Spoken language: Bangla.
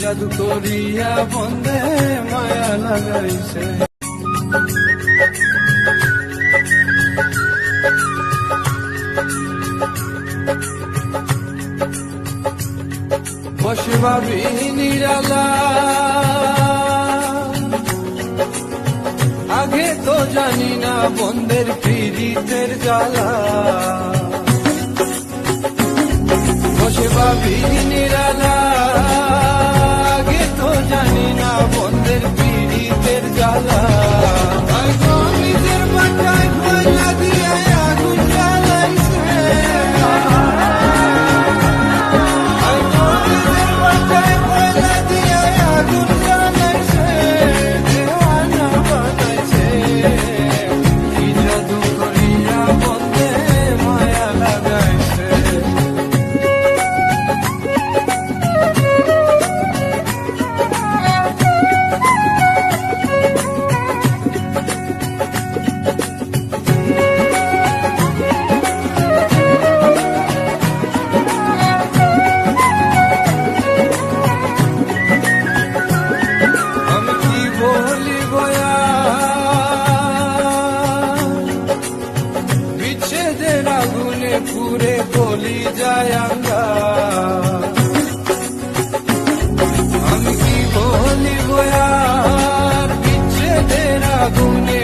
জাদু করিয়া বন্দে মায়া লাগাইছে। বসে ভাবি নিরালা, আগে তো জানি না বন্ধের পীড়িতের জ্বালা। বসে পুরে গলি যায় আমি কি বলি বয়া? বিচ্ছেদের আগুনে